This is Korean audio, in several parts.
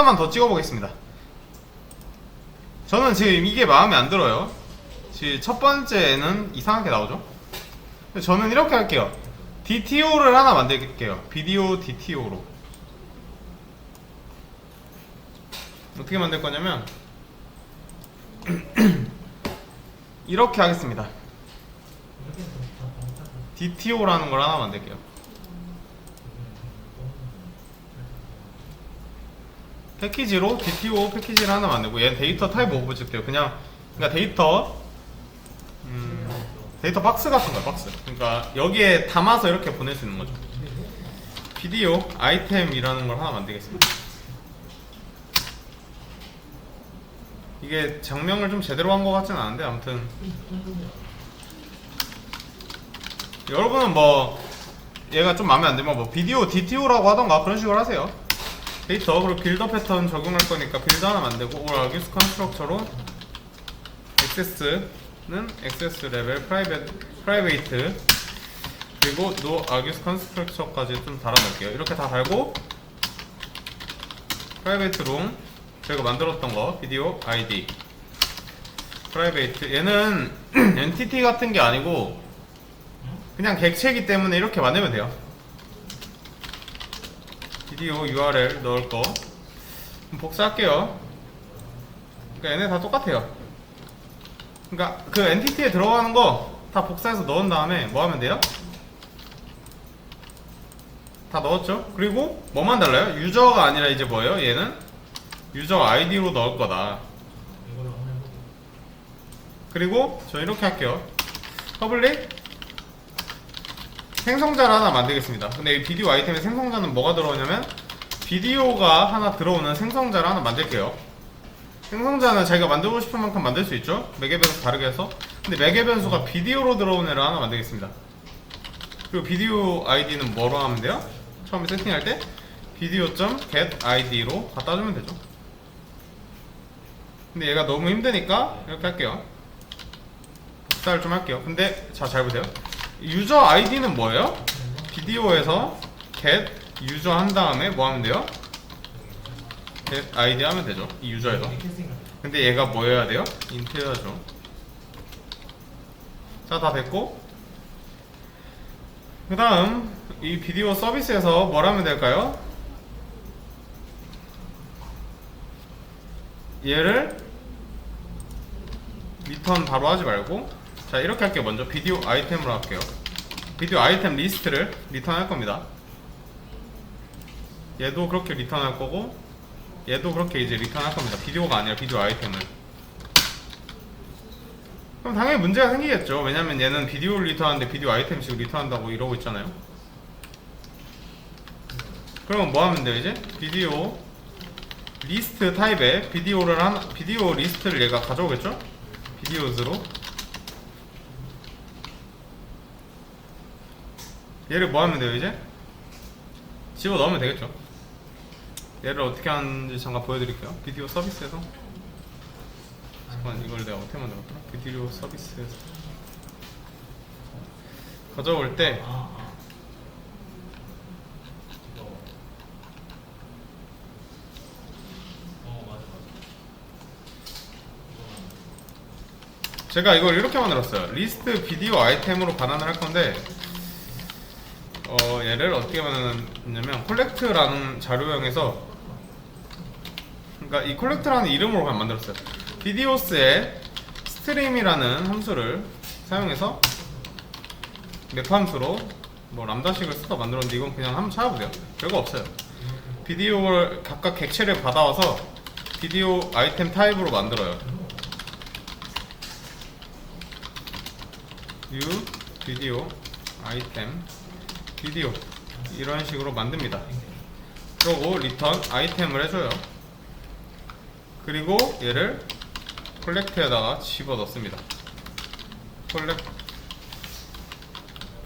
하나만 더 찍어보겠습니다. 저는 지금 이게 마음에 안 들어요. 지금 첫 번째는 이상하게 나오죠. 저는 이렇게 할게요. DTO를 하나 만들게요. 비디오 DTO로. 어떻게 만들 거냐면 이렇게 하겠습니다. DTO라는 걸 하나 만들게요. 패키지로 DTO 패키지를 하나 만들고 얘 데이터 타입 오브젝트예요. 그냥 그러니까 데이터 음, 데이터 박스 같은 거야 박스. 그러니까 여기에 담아서 이렇게 보낼 수 있는 거죠. 비디오 아이템이라는 걸 하나 만들겠습니다. 이게 장명을 좀 제대로 한 것 같진 않은데 아무튼 여러분은 뭐 얘가 좀 마음에 안 들면 뭐 비디오 DTO라고 하던가 그런 식으로 하세요. 데이터 그리고 빌더 패턴 적용할 거니까 빌더 하나 만들고 or args 컨스트럭처로 액세스는 액세스 레벨 프라이빗 프라이베이트 그리고 no args 컨스트럭처까지 좀 달아놓을게요. 이렇게 다 달고 프라이베이트 룸 저희가 만들었던 거 비디오 아이디 프라이베이트 얘는 엔티티 같은 게 아니고 그냥 객체이기 때문에 이렇게 만들면 돼요. 비디오 URL 넣을 거 복사할게요. 그러니까 얘네 다 똑같아요. 그러니까 그 엔티티에 들어가는 거 다 복사해서 넣은 다음에 뭐 하면 돼요? 다 넣었죠? 그리고 뭐만 달라요? 유저가 아니라 이제 뭐예요? 얘는 유저 아이디로 넣을 거다. 그리고 저 이렇게 할게요. 퍼블릭 생성자를 하나 만들겠습니다. 근데 이 비디오 아이템의 생성자는 뭐가 들어오냐면 비디오가 하나 들어오는 생성자를 하나 만들게요. 생성자는 자기가 만들고 싶은 만큼 만들 수 있죠. 매개 변수 다르게 해서. 근데 매개 변수가 비디오로 들어오는 애를 하나 만들겠습니다. 그리고 비디오 아이디는 뭐로 하면 돼요? 처음에 세팅할 때 비디오.get id로 갖다 주면 되죠. 근데 얘가 너무 힘드니까 이렇게 할게요. 복사를 좀 할게요. 근데 자 잘 보세요. 유저 아이디는 뭐예요? 비디오에서 get 유저 한 다음에 뭐 하면 돼요? get id 하면 되죠. 이 유저에서. 근데 얘가 뭐여야 돼요? 인트여야죠. 자, 다 됐고. 그 다음, 이 비디오 서비스에서 뭘 하면 될까요? 얘를 리턴 바로 하지 말고 자 이렇게 할게요. 먼저 비디오 아이템으로 할게요. 비디오 아이템 리스트를 리턴 할 겁니다. 얘도 그렇게 리턴 할 거고 얘도 그렇게 이제 리턴 할 겁니다. 비디오가 아니라 비디오 아이템을 그럼 당연히 문제가 생기겠죠. 왜냐면 얘는 비디오를 리턴하는데 비디오 아이템 지금 리턴한다고 이러고 있잖아요. 그러면 뭐 하면 돼요 이제? 비디오 리스트 타입에 비디오를 하나 비디오 리스트를 얘가 가져오겠죠? 비디오즈로 얘를 뭐 하면 돼요 이제? 집어 넣으면 되겠죠. 얘를 어떻게 하는지 잠깐 보여드릴게요. 비디오 서비스에서. 잠깐 이걸 내가 어떻게 만들었더라? 비디오 서비스에서. 가져올 때 제가 이걸 이렇게 만들었어요. 리스트 비디오 아이템으로 반환을 할 건데 어, 얘를 어떻게 만드냐면 콜렉트라는 자료형에서 그러니까 이 콜렉트라는 이름으로 그냥 만들었어요. 비디오스에 스트림이라는 함수를 사용해서 맵 함수로 뭐 람다식을 써서 만들었는데 이건 그냥 한번 찾아보세요. 별거 없어요. 비디오를 각각 객체를 받아와서 비디오 아이템 타입으로 만들어요. new 비디오 아이템 비디오 이런 식으로 만듭니다. 그리고 리턴 아이템을 해줘요. 그리고 얘를 콜렉트에다가 집어 넣습니다. 콜렉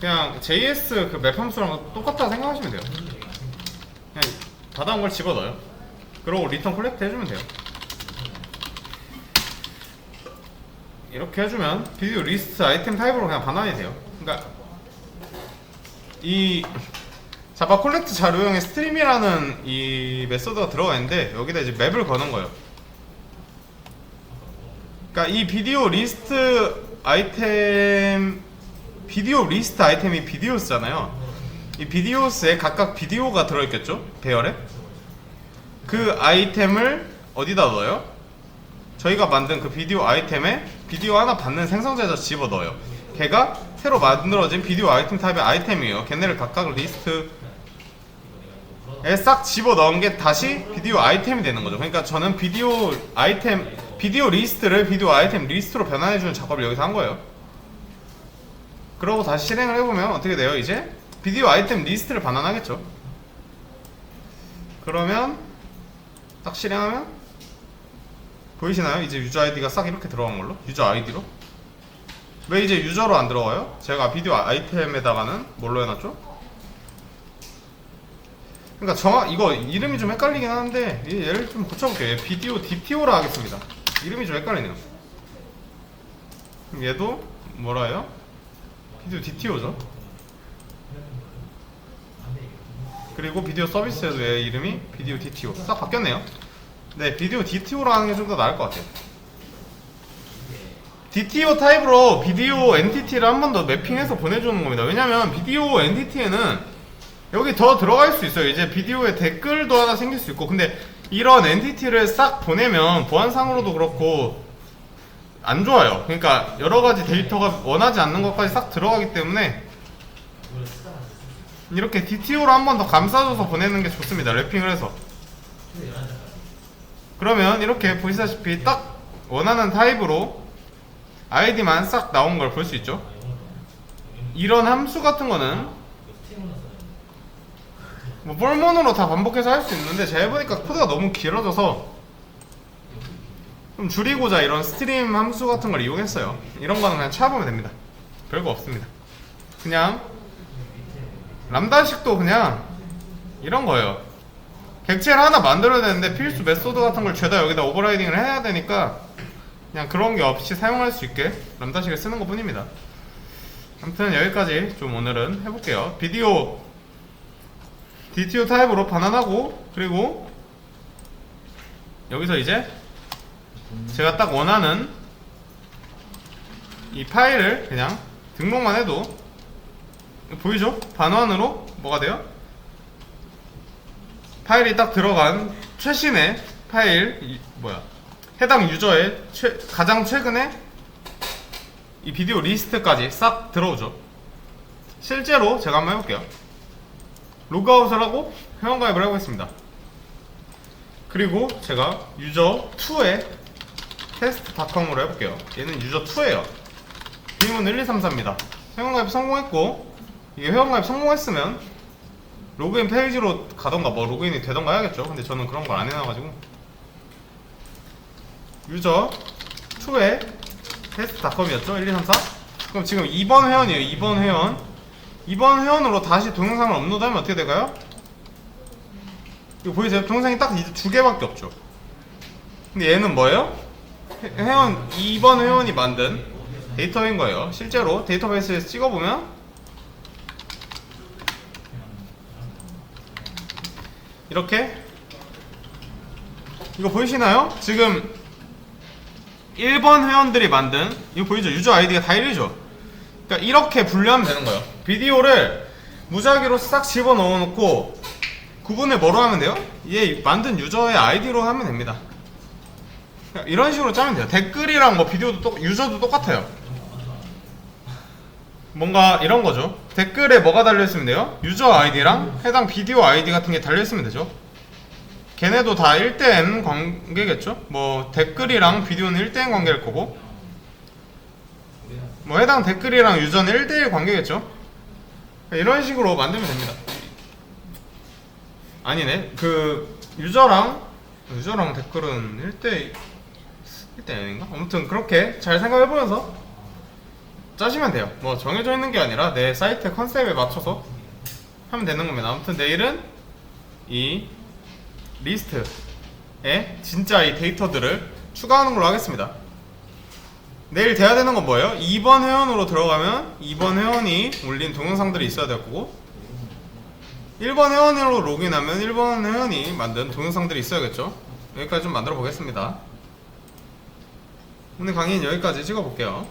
그냥 JS 그 맵 함수랑 똑같다 생각하시면 돼요. 그냥 받아온 걸 집어 넣어요. 그리고 리턴 콜렉트 해주면 돼요. 이렇게 해주면 비디오 리스트 아이템 타입으로 그냥 반환이 돼요. 그러니까 이 자바 콜렉트 자료형에 스트림이라는 이 메소드가 들어가 있는데 여기다 이제 맵을 거는 거예요. 그러니까 이 비디오 리스트 아이템 비디오 리스트 아이템이 비디오스잖아요. 이 비디오스에 각각 비디오가 들어있겠죠? 배열에 그 아이템을 어디다 넣어요? 저희가 만든 그 비디오 아이템에 비디오 하나 받는 생성자에서 집어 넣어요. 걔가 새로 만들어진 비디오 아이템 타입의 아이템이에요. 걔네를 각각 리스트에 싹 집어 넣은 게 다시 비디오 아이템이 되는 거죠. 그러니까 저는 비디오 아이템 비디오 리스트를 비디오 아이템 리스트로 변환해주는 작업을 여기서 한 거예요. 그러고 다시 실행을 해보면 어떻게 돼요? 이제 비디오 아이템 리스트를 반환하겠죠. 그러면 딱 실행하면 보이시나요? 이제 유저 아이디가 싹 이렇게 들어간 걸로 유저 아이디로 왜 이제 유저로 안 들어가요? 제가 비디오 아이템에다가는 뭘로 해놨죠? 그러니까 정확 이거 이름이 좀 헷갈리긴 하는데 이 얘를 좀 고쳐볼게요. 얘 비디오 DTO라 하겠습니다. 이름이 좀 헷갈리네요. 얘도 뭐라 해요? 비디오 DTO죠. 그리고 비디오 서비스에도 얘 이름이 비디오 DTO 싹 바뀌었네요. 네, 비디오 DTO로 하는 게 좀 더 나을 것 같아요. DTO 타입으로 비디오 엔티티를 한 번 더 매핑해서 보내주는 겁니다. 왜냐면 비디오 엔티티에는 여기 더 들어갈 수 있어요. 이제 비디오에 댓글도 하나 생길 수 있고. 근데 이런 엔티티를 싹 보내면 보안상으로도 그렇고 안 좋아요. 그러니까 여러 가지 데이터가 원하지 않는 것까지 싹 들어가기 때문에 이렇게 DTO로 한 번 더 감싸줘서 보내는 게 좋습니다. 랩핑을 해서. 그러면 이렇게 보시다시피 딱 원하는 타입으로 아이디만 싹 나온 걸 볼 수 있죠. 이런 함수 같은 거는 뭐 볼몬으로 다 반복해서 할 수 있는데 제가 해보니까 코드가 너무 길어져서 좀 줄이고자 이런 스트림 함수 같은 걸 이용했어요. 이런 거는 그냥 찾아보면 됩니다. 별거 없습니다. 그냥 람다식도 그냥 이런 거예요. 객체를 하나 만들어야 되는데 필수 메소드 같은 걸 죄다 여기다 오버라이딩을 해야 되니까 그냥 그런 게 없이 사용할 수 있게 람다식을 쓰는 것 뿐입니다. 아무튼 여기까지 좀 오늘은 해볼게요. 비디오 DTO 타입으로 반환하고 그리고 여기서 이제 제가 딱 원하는 이 파일을 그냥 등록만 해도 보이죠? 반환으로 뭐가 돼요? 파일이 딱 들어간 최신의 파일 이, 뭐야 해당 유저의 최, 가장 최근에 이 비디오 리스트까지 싹 들어오죠. 실제로 제가 한번 해볼게요. 로그아웃을 하고 회원가입을 해보겠습니다. 그리고 제가 유저 2의 테스트닷컴으로 해볼게요. 얘는 유저 2예요. 비밀은 1234입니다. 회원가입 성공했고 이게 회원가입 성공했으면 로그인 페이지로 가던가 뭐 로그인이 되던가 해야겠죠. 근데 저는 그런 걸 안 해놔가지고 유저 2의 테스트닷컴이었죠 1234 그럼 지금 2번 회원이에요 2번 회원 2번 회원으로 다시 동영상을 업로드하면 어떻게 될까요? 이거 보이세요? 동영상이 딱두 개밖에 없죠 근데 얘는 뭐예요? 회- 회원 2번 회원이 만든 데이터인 거예요 실제로 데이터베이스에서 찍어보면 이렇게 이거 보이시나요? 지금 1번 회원들이 만든 이거 보이죠? 유저 아이디가 다 1이죠? 그러니까 이렇게 분류하면 되는 거예요 비디오를 무작위로 싹 집어넣어 놓고 구분을 뭐로 하면 돼요? 얘 만든 유저의 아이디로 하면 됩니다 그러니까 이런 식으로 짜면 돼요 댓글이랑 뭐 비디오도 똑 유저도 똑같아요 뭔가 이런 거죠 댓글에 뭐가 달려있으면 돼요? 유저 아이디랑 해당 비디오 아이디 같은 게 달려있으면 되죠 걔네도 다 1대1 관계겠죠? 뭐 댓글이랑 비디오는 1대1 관계일 거고 뭐 해당 댓글이랑 유저는 1대1 관계겠죠? 이런 식으로 만들면 됩니다 아니네 그 유저랑 유저랑 댓글은 1대 1대 1인가? 아무튼 그렇게 잘 생각해보면서 짜시면 돼요 뭐 정해져 있는 게 아니라 내 사이트 컨셉에 맞춰서 하면 되는 겁니다 아무튼 내일은 이 리스트에 진짜 이 데이터들을 추가하는 걸로 하겠습니다. 내일 돼야 되는 건 뭐예요? 2번 회원으로 들어가면 2번 회원이 올린 동영상들이 있어야 될 거고 1번 회원으로 로그인하면 1번 회원이 만든 동영상들이 있어야겠죠? 여기까지 좀 만들어 보겠습니다. 오늘 강의는 여기까지 찍어볼게요.